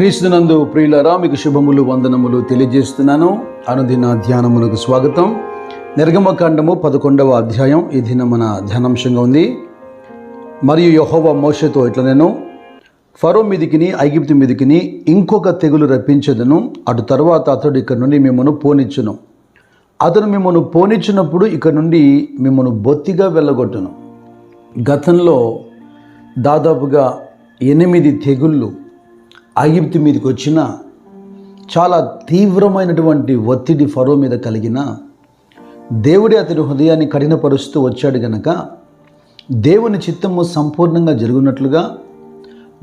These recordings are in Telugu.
క్రీస్తునందు ప్రియులరా మీకు శుభములు వందనములు తెలియజేస్తున్నాను. అనుదిన ధ్యానములకు స్వాగతం. నిర్గమకాండము పదకొండవ అధ్యాయం. ఈ దిన మన ధ్యానాంశంగా ఉంది. మరియు యహోవ మోషతో ఇట్లా నేను? ఫరో మీదికిని ఐగిప్తు మీదికిని ఇంకొక తెగులు రప్పించదను. అటు తర్వాత అతడు ఇక్కడ నుండి మిమ్మను పోనిచ్చును. అతను మిమ్మను పోనిచ్చినప్పుడు ఇక్కడ నుండి మిమ్మను బొత్తిగా వెళ్ళగొట్టును. గతంలో దాదాపుగా ఎనిమిది తెగుళ్ళు ఐగిప్తు మీదకి వచ్చిన చాలా తీవ్రమైనటువంటి ఒత్తిడి ఫరో మీద కలిగిన దేవుడే అతడి హృదయాన్ని కఠినపరుస్తూ వచ్చాడు గనక దేవుని చిత్తము సంపూర్ణంగా జరుగునట్లుగా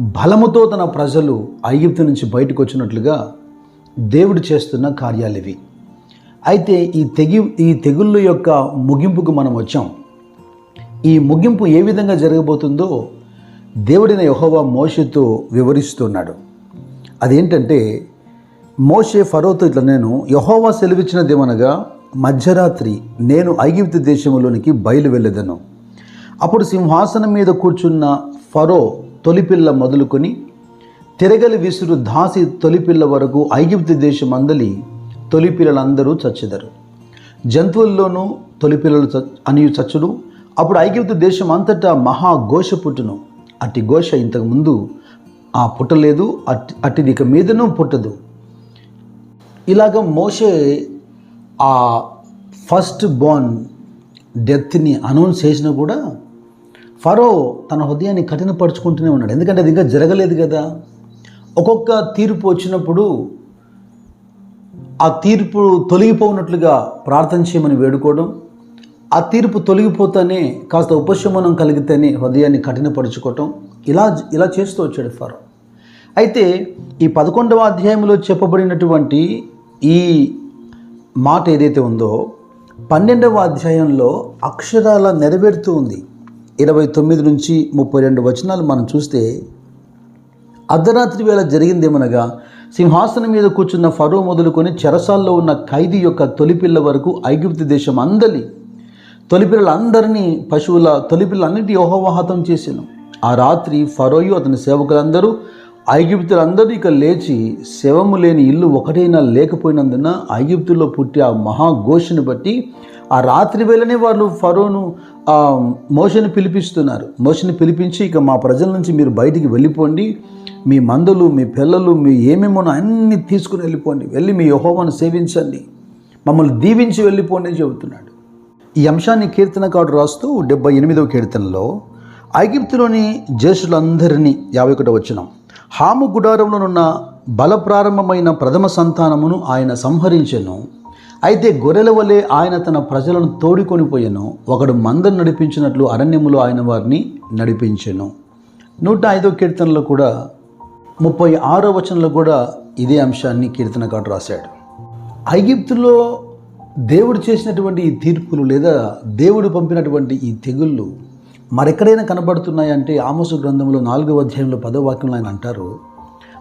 బలముతో తన ప్రజలు ఐగిప్తు నుంచి బయటకు వచ్చినట్లుగా దేవుడు చేస్తున్న కార్యాలు ఇవి. అయితే ఈ తెగి ఈ తెగుళ్ళు యొక్క ముగింపుకు మనం వచ్చాం. ఈ ముగింపు ఏ విధంగా జరగబోతుందో దేవుడిన యహోవా మోషతో వివరిస్తున్నాడు. అదేంటంటే మోషే ఫరోతో ఇట్లా నేను యహోవా సెలవిచ్చినదేమనగా మధ్యరాత్రి నేను ఐగిప్తు దేశంలోనికి బయలు వెళ్ళదను అప్పుడు సింహాసనం మీద కూర్చున్న ఫరో తొలిపిల్ల మొదలుకొని తిరగలి విసురు దాసి తొలిపిల్ల వరకు ఐగిప్తు దేశం అందలి తొలిపిల్లలందరూ చచ్చెదరు. జంతువుల్లోనూ తొలిపిల్లలు చ అని చచ్చుడు అప్పుడు ఐగిప్తు దేశం అంతటా మహాఘోష పుట్టును. అట్టి ఘోష ఇంతకుముందు ఆ పుట్టలేదు అట్టి అట్టిది ఇక మీదనూ పుట్టదు. ఇలాగ మోషే ఆ ఫస్ట్ బోర్న్ డెత్ని అనౌన్స్ చేసినా కూడా ఫరో తన హృదయాన్ని కఠినపరుచుకుంటూనే ఉన్నాడు. ఎందుకంటే అది ఇంకా జరగలేదు కదా. ఒక్కొక్క తీర్పు వచ్చినప్పుడు ఆ తీర్పు తొలగిపోనట్లుగా ప్రార్థన చేయమని వేడుకోవడం ఆ తీర్పు తొలగిపోతానే కాస్త ఉపశమనం కలిగితేనే హృదయాన్ని కఠినపరుచుకోవటం ఇలా ఇలా చేస్తూ వచ్చాడు ఫరో. అయితే ఈ పదకొండవ అధ్యాయంలో చెప్పబడినటువంటి ఈ మాట ఏదైతే ఉందో పన్నెండవ అధ్యాయంలో అక్షరాల నెరవేరుతూ ఉంది. ఇరవై తొమ్మిది నుంచి ముప్పై రెండు వచనాలు మనం చూస్తే అర్ధరాత్రి వేళ జరిగిందేమనగా సింహాసనం మీద కూర్చున్న ఫరో మొదలుకొని చెరసాల్లో ఉన్న ఖైదీ యొక్క తొలిపిల్ల వరకు ఐగుప్తు దేశం అందలి తొలిపిల్లలందరినీ పశువుల తొలిపిల్లన్నిటి యోహవాహతం చేశాను. ఆ రాత్రి ఫరోయు అతని సేవకులందరూ ఐగిప్తులందరూ ఇక లేచి శవము లేని ఇల్లు ఒకటైనా లేకపోయినందున ఐగిప్తులో పుట్టి ఆ మహాఘోషను బట్టి ఆ రాత్రి వేళనే వాళ్ళు ఫరోను ఆ మోషని పిలిపిస్తున్నారు. మోషని పిలిపించి ఇక మా ప్రజల నుంచి మీరు బయటికి వెళ్ళిపోండి. మీ మందులు మీ పిల్లలు మీ ఏమేమో అన్నీ తీసుకుని వెళ్ళిపోండి. వెళ్ళి మీ యహోవాను సేవించండి. మమ్మల్ని దీవించి వెళ్ళిపోండి అని చెబుతున్నాడు. ఈ అంశాన్ని కీర్తనకాడు రాస్తూ డెబ్బై ఎనిమిదవ కీర్తనలో ఐగిప్తులోని జ్యేష్ఠులందరినీ యాభై ఒకటి వచ్చిన హాము గుడారంలోనున్న బల ప్రారంభమైన ప్రథమ సంతానమును ఆయన సంహరించెను. అయితే గొర్రెల వలె ఆయన తన ప్రజలను తోడుకొని పోయెను. ఒకడు మందను నడిపించినట్లు అరణ్యములో ఆయన వారిని నడిపించెను. నూట ఐదో కీర్తనలో కూడా ముప్పై ఆరో వచనంలో కూడా ఇదే అంశాన్ని కీర్తనకాడు రాశాడు. ఐగిప్తులో దేవుడు చేసినటువంటి ఈ తీర్పులు లేదా దేవుడు పంపినటువంటి ఈ తెగుళ్ళు మరెక్కడైనా కనబడుతున్నాయంటే ఆమోసు గ్రంథంలో నాలుగవ అధ్యాయంలో పదో వాక్యంలో ఆయన అంటారు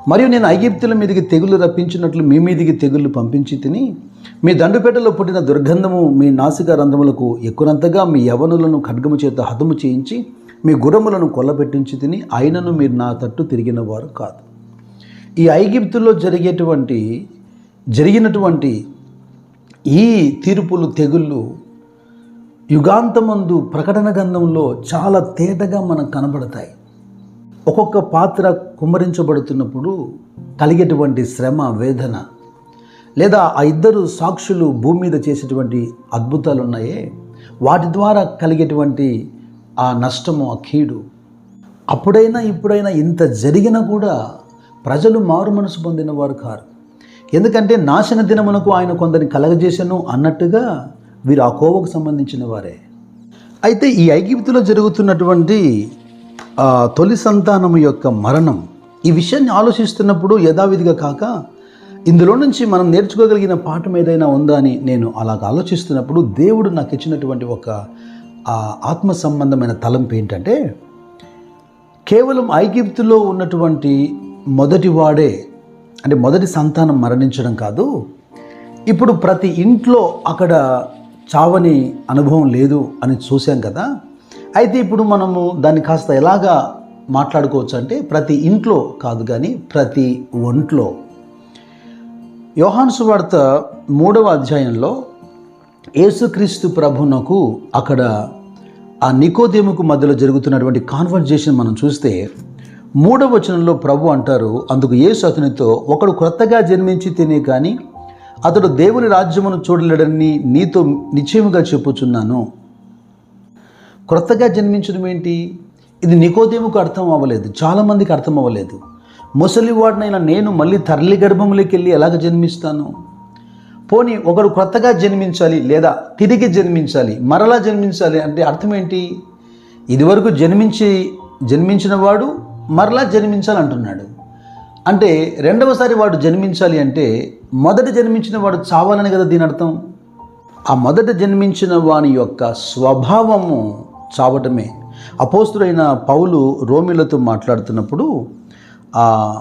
మరియు నేను ఐగిప్తుల మీదకి తెగులు రప్పించినట్లు మీ మీదికి తెగుళ్ళు పంపించి తిని మీ దండుపేటలో పుట్టిన దుర్గంధము మీ నాసిక రంధ్రములకు ఎక్కునంతగా మీ యవనులను ఖడ్గము చేత హతము చేయించి మీ గుర్రములను కొల్లబెట్టించి తిని ఆయనను మీరు నా తట్టు తిరిగిన వారు కాదు. ఈ ఐగిప్తులో జరిగేటువంటి జరిగినటువంటి ఈ తీర్పులు తెగుళ్ళు యుగాంతమందు ప్రకటన గంధంలో చాలా తేటగా మనకు కనబడతాయి. ఒక్కొక్క పాత్ర కుమ్మరించబడుతున్నప్పుడు కలిగేటువంటి శ్రమ వేదన లేదా ఆ ఇద్దరు సాక్షులు భూమి మీద చేసేటువంటి అద్భుతాలు ఉన్నాయే వాటి ద్వారా కలిగేటువంటి ఆ నష్టము ఆ కీడు అప్పుడైనా ఇప్పుడైనా ఇంత జరిగినా కూడా ప్రజలు మారు మనసు పొందిన వారు కారు. ఎందుకంటే నాశన దినమునకు ఆయన కొందరిని కలగజేశాను అన్నట్టుగా వీరు ఆ కోవకు సంబంధించిన వారే. అయితే ఈ ఐగిప్తులో జరుగుతున్నటువంటి తొలి సంతానం యొక్క మరణం ఈ విషయాన్ని ఆలోచిస్తున్నప్పుడు యథావిధిగా కాక ఇందులో నుంచి మనం నేర్చుకోగలిగిన పాఠం ఏదైనా ఉందా అని నేను అలాగ ఆలోచిస్తున్నప్పుడు దేవుడు నాకు ఇచ్చినటువంటి ఒక ఆత్మ సంబంధమైన తలంపు ఏంటంటే కేవలం ఐగిప్తులో ఉన్నటువంటి మొదటి వాడే అంటే మొదటి సంతానం మరణించడం కాదు ఇప్పుడు ప్రతి ఇంట్లో అక్కడ చావని అనుభవం లేదు అని చూసాం కదా. అయితే ఇప్పుడు మనము దాన్ని కాస్త ఎలాగా మాట్లాడుకోవచ్చు అంటే ప్రతి ఇంట్లో కాదు కానీ ప్రతి ఒంట్లో. యోహాన్సు వార్త మూడవ అధ్యాయంలో యేసుక్రీస్తు ప్రభునకు అక్కడ ఆ నికోదేముకు మధ్యలో జరుగుతున్నటువంటి కాన్వర్జేషన్ మనం చూస్తే మూడవ వచనంలో ప్రభు అంటారు అందుకు యేసు అతనితో ఒకడు క్రొత్తగా జన్మించి తినే కానీ అతడు దేవుని రాజ్యమును చూడలేడని నీతో నిశ్చయముగా చెప్పుచున్నాను. క్రొత్తగా జన్మించడం ఏంటి? ఇది నికోదేముకు అర్థం అవ్వలేదు. చాలామందికి అర్థం అవ్వలేదు. ముసలివాడినైనా నేను మళ్ళీ తరలి గర్భంలోకి వెళ్ళి ఎలాగ జన్మిస్తాను? పోనీ ఒకడు కొత్తగా జన్మించాలి లేదా తిరిగి జన్మించాలి మరలా జన్మించాలి అంటే అర్థం ఏంటి? ఇదివరకు జన్మించి జన్మించిన వాడు మరలా జన్మించాలి అంటున్నాడు అంటే రెండవసారి వాడు జన్మించాలి అంటే మొదట జన్మించిన వాడు చావాలని కదా దీని అర్థం? ఆ మొదట జన్మించిన వాని యొక్క స్వభావము చావటమే. అపోస్తుడైన పౌలు రోమిలతో మాట్లాడుతున్నప్పుడు ఆ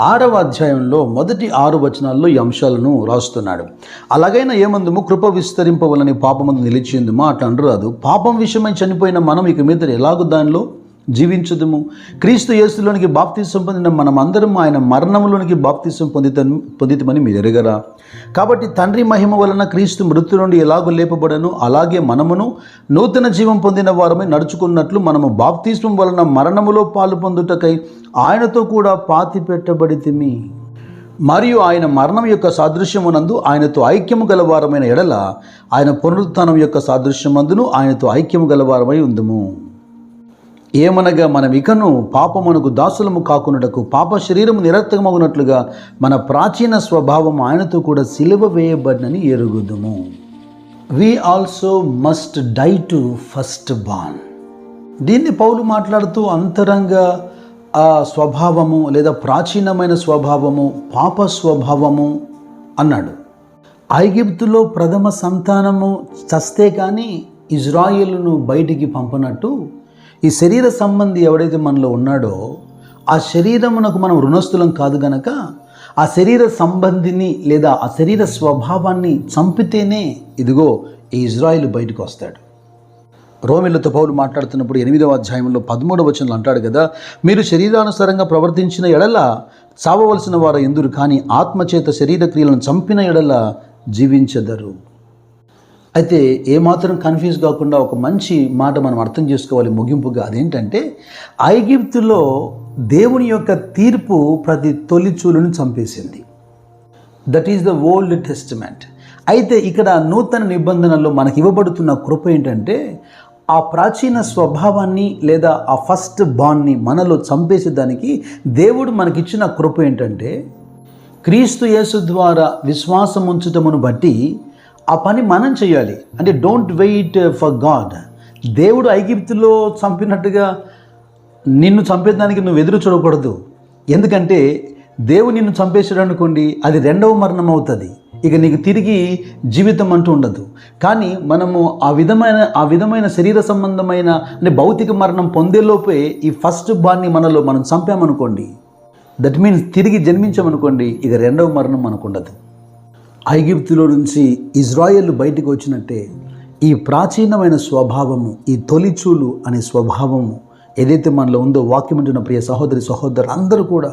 ఆరవ అధ్యాయంలో మొదటి ఆరు వచనాల్లో ఈ అంశాలను రాస్తున్నాడు. అలాగైనా ఏమందుము? కృప విస్తరింపవలని పాపమందు నిలిచిందుమా అట్లా అనరాదు పాపం విషయమై చనిపోయిన మనం ఇక మీద ఎలాగో దానిలో? జీవించదము. క్రీస్తు యేసులోనికి బాప్తీసం పొందిన మనమందరం ఆయన మరణంలోనికి బాప్తీసం పొందిత పొందితమని మీరు ఎరగరా. కాబట్టి తండ్రి మహిమ వలన క్రీస్తు మృत्यు నుండి ఎలాగో లేపబడను అలాగే మనమును నూతన జీవం పొందిన వారమై నడుచుకున్నట్లు మనము బాప్తీసం వలన మరణములో పాలు పొందుటకై ఆయనతో కూడా పాతి పెట్టబడితిమి. మరియు ఆయన మరణం యొక్క సాదృశ్యమునందు ఆయనతో ఐక్యము గలవారమైన ఎడల ఆయన పునరుత్థానం యొక్క సాదృశ్యమందును ఆయనతో ఐక్యము గలవారమై ఉందము. ఏమనగా మనం ఇకను పాపమునకు దాసులము కాకున్నటకు పాప శరీరము నిరర్థకమగునట్లుగా మన ప్రాచీన స్వభావం ఆయనతో కూడా సిలువ వేయబడినని ఎరుగుదుము. We also must die to first born దీన్ని పౌలు మాట్లాడుతూ అంతరంగ ఆ స్వభావము లేదా ప్రాచీనమైన స్వభావము పాప స్వభావము అన్నాడు. ఐగిప్తులో ప్రథమ సంతానము చస్తే కానీ ఇజ్రాయిల్ను బయటికి పంపనట్టు ఈ శరీర సంబంధి ఎవడైతే మనలో ఉన్నాడో ఆ శరీరమునకు మనం రుణస్థులం కాదు గనక ఆ శరీర సంబంధిని లేదా ఆ శరీర స్వభావాన్ని చంపితేనే ఇదిగో ఈ ఇజ్రాయిల్ బయటకు వస్తాడు. రోమిలతో పౌలు మాట్లాడుతున్నప్పుడు ఎనిమిదవ అధ్యాయంలో పదమూడవ వచనంలో అంటాడు కదా మీరు శరీరానుసారంగా ప్రవర్తించిన ఎడల చావవలసిన వారు ఎందురు? కానీ ఆత్మచేత శరీర క్రియలను చంపిన ఎడల జీవించదరు. అయితే ఏమాత్రం కన్ఫ్యూజ్ కాకుండా ఒక మంచి మాట మనం అర్థం చేసుకోవాలి ముగింపుగా. అదేంటంటే ఐగిప్తులో దేవుని యొక్క తీర్పు ప్రతి తొలిచూలును చంపేసింది. That is the old testament అయితే ఇక్కడ నూతన నిబంధనల్లో మనకి ఇవ్వబడుతున్న కృప ఏంటంటే ఆ ప్రాచీన స్వభావాన్ని లేదా ఆ ఫస్ట్ బాండ్ని మనలో చంపేసేదానికి దేవుడు మనకిచ్చిన కృప ఏంటంటే క్రీస్తు యేసు ద్వారా విశ్వాసం ఉంచటమును బట్టి ఆ పని మనం చేయాలి. అంటే డోంట్ వెయిట్ ఫర్ గాడ్ దేవుడు ఐగిప్తులో చంపినట్టుగా నిన్ను చంపేదానికి నువ్వు ఎదురు చూడకూడదు. ఎందుకంటే దేవుడు నిన్ను చంపేశాడు అనుకోండి అది రెండవ మరణం అవుతుంది. ఇక నీకు తిరిగి జీవితం అంటూ ఉండదు. కానీ మనము ఆ విధమైన ఆ విధమైన శరీర సంబంధమైన అంటే భౌతిక మరణం పొందేలోపే ఈ ఫస్ట్ బాన్ని మనలో మనం చంపామనుకోండి దట్ మీన్స్ తిరిగి జన్మించామనుకోండి ఇక రెండవ మరణం మనకు ఉండదు. ఐగిప్తులో నుంచి ఇజ్రాయెల్ బయటకు వచ్చినట్టే ఈ ప్రాచీనమైన స్వభావము ఈ తొలిచూలు అనే స్వభావము ఏదైతే మనలో ఉందో వాక్యం అంటున్న ప్రియ సహోదరి సహోదరు అందరూ కూడా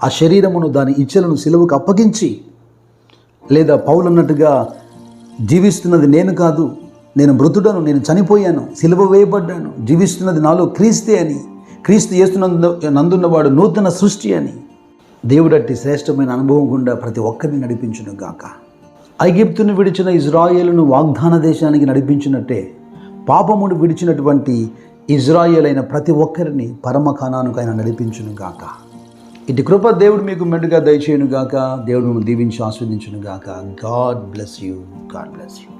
ఆ శరీరమును దాని ఇచ్చలను సిలువకు అప్పగించి లేదా పౌలు అన్నట్టుగా జీవిస్తున్నది నేను కాదు నేను మృతుడను నేను చనిపోయాను సిలువ వేయబడ్డాను జీవిస్తున్నది నాలో క్రీస్తే అని క్రీస్తు చేస్తున్నందు నందున్నవాడు నూతన సృష్టి అని దేవుడట్టి శ్రేష్టమైన అనుభవం గుండా ప్రతి ఒక్కరిని నడిపించును గాక. ఐగిప్తును విడిచిన ఇజ్రాయేలును వాగ్దాన దేశానికి నడిపించినట్టే పాపమును విడిచినటువంటి ఇజ్రాయేల్ అయిన ప్రతి ఒక్కరిని పరమ ఆయన నడిపించును గాక. ఇటు కృప దేవుడు మీకు మెండుగా దయచేయును గాక. దేవుడు దీవించి ఆస్వాదించును గాక. God bless you. God bless you.